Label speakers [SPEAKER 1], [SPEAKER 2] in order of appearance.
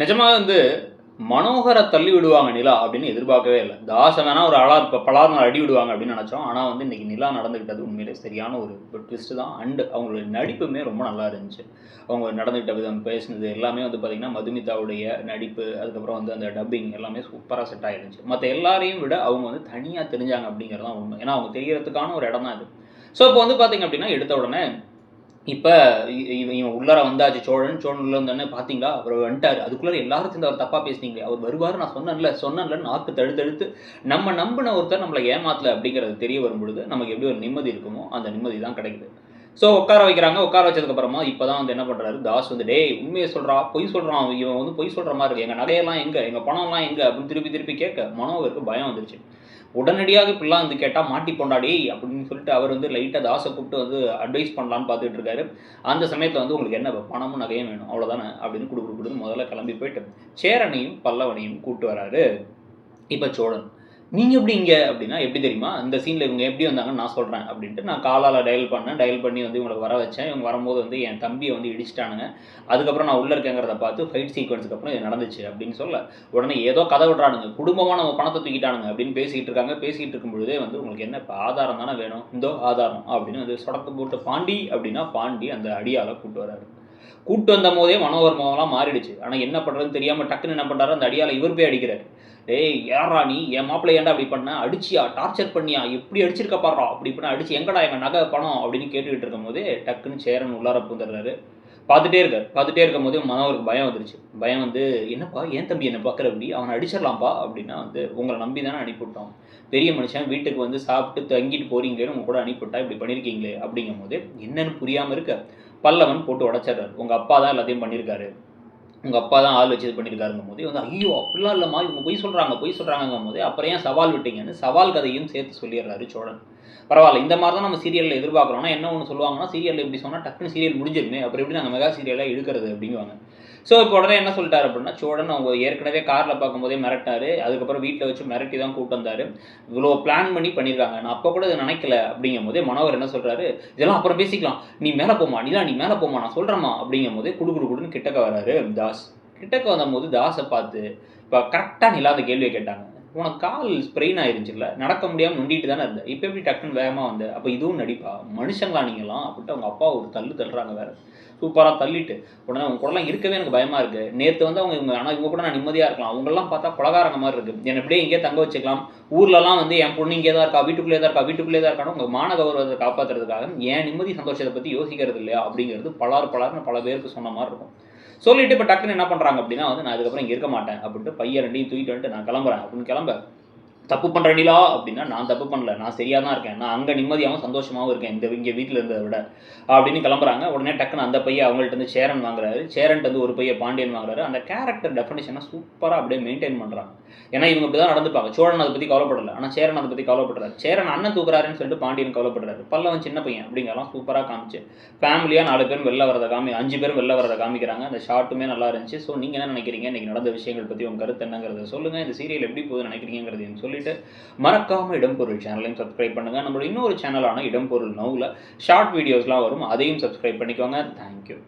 [SPEAKER 1] நிஜமாக வந்து மனோகரை தள்ளி விடுவாங்க நிலா அப்படின்னு எதிர்பார்க்கவே இல்லை. தாசை வேணா ஒரு அழா இப்போ பலார்னு அடி விடுவாங்க அப்படின்னு நினச்சோம். ஆனால் வந்து இன்னைக்கு நிலா நடந்துக்கிட்டது உண்மையிலே சரியான ஒரு ட்விஸ்ட் தான். அண்டு அவங்களுடைய நடிப்புமே ரொம்ப நல்லா இருந்துச்சு. அவங்க நடந்துக்கிட்ட விதம் பேசினது எல்லாமே வந்து பார்த்திங்கன்னா மதுமிதாவுடைய நடிப்பு அதுக்கப்புறம் வந்து அந்த டப்பிங் எல்லாமே சூப்பராக செட் ஆகிருந்துச்சு மற்ற எல்லாரையும் விட அவங்க வந்து தனியாக தெரிஞ்சாங்க அப்படிங்கிறது தான் உண்மை. ஏன்னா அவங்க தெரியறதுக்கான ஒரு இடம் தான் இது ஸோ இப்போ வந்து பார்த்திங்க அப்படின்னா எடுத்த உடனே இப்போ இவன் உள்ளார வந்தாச்சு சோழன் சோழன் உள்ள வந்தோடனே பார்த்தீங்களா அவர் வந்துட்டார். அதுக்குள்ளே எல்லாரும் சேர்ந்து அவர் தப்பாக பேசுனீங்களே அவர் வருவார் நான் சொன்னேன்ல சொன்னேன்ல நாக்கு தழுத்தழுத்து நம்ம நம்பின ஒருத்தர் நம்மளை ஏமாத்தல அப்படிங்கிறது தெரிய வரும் பொழுது நமக்கு எப்படி ஒரு நிம்மதி இருக்குமோ அந்த நிம்மதி தான் கிடைக்குது. ஸோ உட்கார வைக்கிறாங்க. உட்கார வச்சதுக்கப்புறமா இப்போ தான் வந்து என்ன பண்ணுறாரு தாஸ் வந்து டே உண்மையை சொல்கிறா பொய் சொல்கிறான் இவன் வந்து பொய் சொல்கிற மாதிரி இருக்கு. எங்கள் நகையெல்லாம் எங்கே? எங்கள் பணம்லாம் எங்கே? அப்படின்னு திருப்பி திருப்பி கேட்க மனோகருக்கு பயம் வந்துருச்சு. உடனடியாக இப்படிலாம் வந்து கேட்டால் மாட்டி பொண்டாடி அப்படின்னு சொல்லிட்டு அவர் வந்து லைட்டாக தாசை கூப்பிட்டு வந்து அட்வைஸ் பண்ணலான்னு பார்த்துட்டு இருக்காரு. அந்த சமயத்தில் வந்து உங்களுக்கு என்ன பணமும் நகையும் வேணும் அவ்வளோதானே அப்படின்னு கொடுக்குறது முதல்ல கிளம்பி போயிட்டு சேரனையும் பல்லவனையும் கூப்பிட்டு வராரு. இப்போ சோழன். நீங்கள் எப்படி இங்கே அப்படின்னா எப்படி தெரியுமா? இந்த சீனில் இவங்க எப்படி வந்தாங்கன்னு நான் சொல்கிறேன் அப்படின்ட்டு நான் காலால் டயல் பண்ணேன். டயல் பண்ணி வந்து இவங்களுக்கு வர வச்சேன். இவங்க வரும்போது வந்து என் தம்பியை வந்து இடிச்சிட்டானுங்க. அதுக்கப்புறம் நான் உள்ளே இருக்கேங்கிறத பார்த்து ஃபைட் சீக்வன்ஸுக்கு அப்புறம் இது நடந்துச்சு அப்படின்னு சொல்ல உடனே ஏதோ கதை விடுறானுங்க. குடும்பமாக நம்ம பணத்தை தூக்கிட்டானுங்க அப்படின்னு பேசிக்கிட்டு இருக்காங்க. பேசிகிட்டு இருக்கும் பொழுதே வந்து உங்களுக்கு என்ன இப்போ ஆதாரம் தானே வேணும்? இந்தோ ஆதாரம் அப்படின்னு வந்து சொடக்கு போட்டு பாண்டி அப்படின்னா பாண்டி அந்த அடியால் கூப்பிட்டு வராரு கூட்டு வந்த போதே மனோகர் மோகம்லாம் மாறிடுச்சு. ஆனால் என்ன பண்ணுறதுன்னு தெரியாமல் டக்குன்னு என்ன பண்ணுறாரு அந்த அடியால் இவர் போய் அடிக்கிறார். ஏய் யாரா நீ? என் மாப்பிள்ளை ஏன்டா அப்படி பண்ண? அடிச்சியா? டார்ச்சர் பண்ணியா? எப்படி அடிச்சிருக்க பாடுறா அப்படி பண்ண அடிச்சு எங்கடா எங்கள் நகை பணம்? அப்படின்னு கேட்டுக்கிட்டு இருக்கும் போது டக்குன்னு சேரன் உள்ளார பூந்துடுறாரு பார்த்துட்டே இருக்கார். பார்த்துட்டே இருக்கும் போதே மனோருக்கு பயம் வந்துருச்சு. பயம் வந்து என்னப்பா? ஏன் தம்பி என்னை பார்க்குற அப்படி? அவனை அடிச்சிடலாம்ப்பா? அப்படின்னா வந்து உங்களை நம்பி தானே அனுப்பிவிட்டோம். பெரிய மனுஷன் வீட்டுக்கு வந்து சாப்பிட்டு தங்கிட்டு போறீங்களே உங்க கூட அனுப்பிவிட்டா இப்படி பண்ணியிருக்கீங்களே அப்படிங்கும் போது என்னன்னு புரியாமல் இருக்க. பல்லவன் போட்டு உடச்சிடுறாரு. உங்கள் அப்பா தான் எல்லாத்தையும் பண்ணியிருக்காரு. உங்கள் அப்பா தான் ஆள் வச்சு இது பண்ணியிருக்காருங்கும் போது வந்து ஐயோ அப்படிலாம் இல்லைம்மா இவங்க பொய் சொல்கிறாங்க பொய் சொல்கிறாங்கங்கும் போது அப்புறம் ஏன் சவால் விட்டீங்கன்னு சவால் கதையும் சேர்த்து சொல்லிடுறாரு சோழன். பரவாயில்ல இந்த மாதிரி தான் நம்ம சீரியலில் எதிர்பார்க்குறோம்னா என்ன ஒன்று சொல்லுவாங்கன்னா சீரியலில் எப்படி சொன்னால் டக்குன்னு சீரியல் முடிஞ்சிருமே. அப்புறம் எப்படி நாங்கள் மெகா சீரியலாக எடுக்கிறது அப்படிங்குவாங்க. ஸோ இப்போ உடனே என்ன சொல்லிட்டாரு அப்படின்னா சோழன் அவங்க ஏற்கனவே காரில் பார்க்கும்போதே மிரட்டினாரு அதுக்கப்புறம் வீட்டில் வச்சு மிரட்டி தான் கூட்டு வந்தார். இவ்வளோ பிளான் பண்ணி பண்ணியிருக்காங்க நான் அப்போ கூட இதை நினைக்கல அப்படிங்கும் போதே மனோவர் என்ன சொல்கிறாரு இதெல்லாம் அப்புறம் பேசிக்கலாம். நீ மேலே போமா நீலாம் நீ மேலே போமா நான் சொல்கிறேம்மா அப்படிங்கும் போதே குடு குடு குடுன்னு கிட்டக்க வராரு தாஸ். கிட்டக்க வந்தபோது தாஸை பார்த்து இப்போ கரெக்டாக நிலா அந்த கேள்வியை கேட்டாங்க. உனக்கு கால் ஸ்ப்ரெயின் ஆயிருந்துச்சுல நடக்க முடியாமல் நொண்டிட்டு தானே இருந்தேன் இப்போ எப்படி டக்குன்னு வேகமாக வந்தேன் அப்போ இதுவும் நடிப்பா? மனுஷங்களா நீங்களாம் அப்படின்ட்டு அவங்க அப்பா ஒரு தள்ளு தள்ளுறாங்க வேற. சூப்பராக தள்ளிட்டு உடனே அவங்க கூடலாம் இருக்கவே எனக்கு பயமாக இருக்குது நேற்று வந்து அவங்க இவங்க ஆனால் இவங்க கூட நான் நிம்மதியாக இருக்கலாம். அவங்கெல்லாம் பார்த்தா கொலகாரங்க மாதிரி இருக்குது என்னை அப்படியே இங்கேயே தங்க வச்சுக்கலாம். ஊர்லலாம் வந்து என் பொண்ணு இங்கே தான் இருக்கா? வீட்டுக்குள்ளே தான் இருக்கா? வீட்டுக்குள்ளே தான் இருக்கான்னு உங்கள் மான கௌரவத்தை காப்பாற்றுறதுக்காக என் நிம்மதி சந்தோஷத்தை பற்றி யோசிக்கிறது இல்லையா? அப்படிங்கிறது பலார் பலார்னு பல பேருக்கு சொன்ன மாதிரி இருக்கும். சொல்லிட்டு இப்போ டக்குன்னு என்ன பண்ணுறாங்க அப்படின்னா வந்து நான் அதுக்கப்புறம் இங்கே இருக்க மாட்டேன் அப்படின்ட்டு பையன் ரெண்டையும் தூக்கிட்டு வந்துட்டு நான் கிளம்புறேன் அப்படின்னு கிளம்ப. தப்பு பண்ணுற நிலா அப்படின்னா நான் தப்பு பண்ணல. நான் சரியாக தான் இருக்கேன். நான் அங்கே நிம்மதியாகவும் சந்தோஷமாகவும் இருக்கேன். இந்த இங்கே வீட்டில் இருந்ததை விட. அப்படின்னு கிளம்புறாங்க. உடனே டக்குன்னு அந்த பையன் அவங்கள்ட்ட இருந்து சேரன் வாங்குறாரு. சேரன்ட்டு வந்து ஒரு பையன் பாண்டியன் வாங்குறாரு. அந்த கேரக்டர் டெஃபினேஷனை சூப்பராக அப்படியே மெயின்டைன் பண்ணுறாங்க ஏன்னா இவங்க இப்படி தான் நடந்துப்பாங்க. சோழன் அதை பற்றி கவலைப்படல. ஆனால் சேரன் அதை பற்றி கவலைப்படுறாரு. சேரன் அண்ணன் தூக்குறாருன்னு சொல்லிட்டு பாண்டியன் கவலைப்படுறாரு. பல்லவன் சின்ன பையன் அப்படிங்கிறலாம் சூப்பராக காமிச்சு. ஃபேமிலியாக நாலு பேரும் வெளில வரதை காமி அஞ்சு பேரும் வெளில வரதை காமிக்கிறாங்க. அந்த ஷார்ட்டுமே நல்லா இருந்துச்சு. ஸோ நீங்கள் என்ன நினைக்கிறீங்க? இன்றைக்கி நடந்த விஷயங்கள் பற்றி உங்கள் கருத்து என்னங்கிறத சொல்லுங்கள் இந்த சீரியல் எப்படி போகுது நினைக்கிறீங்கிறதையும் சொல்லிட்டு மறக்காமல் இடம்பொருள் சேனலையும் சப்ஸ்கிரைப் பண்ணுங்கள் நம்மளோட இன்னொரு சேனலான இடம்பொருள் நோவில் ஷார்ட் வீடியோஸ்லாம் வரும். அதையும் சப்ஸ்கிரைப் பண்ணிக்கோங்க. தேங்க்யூ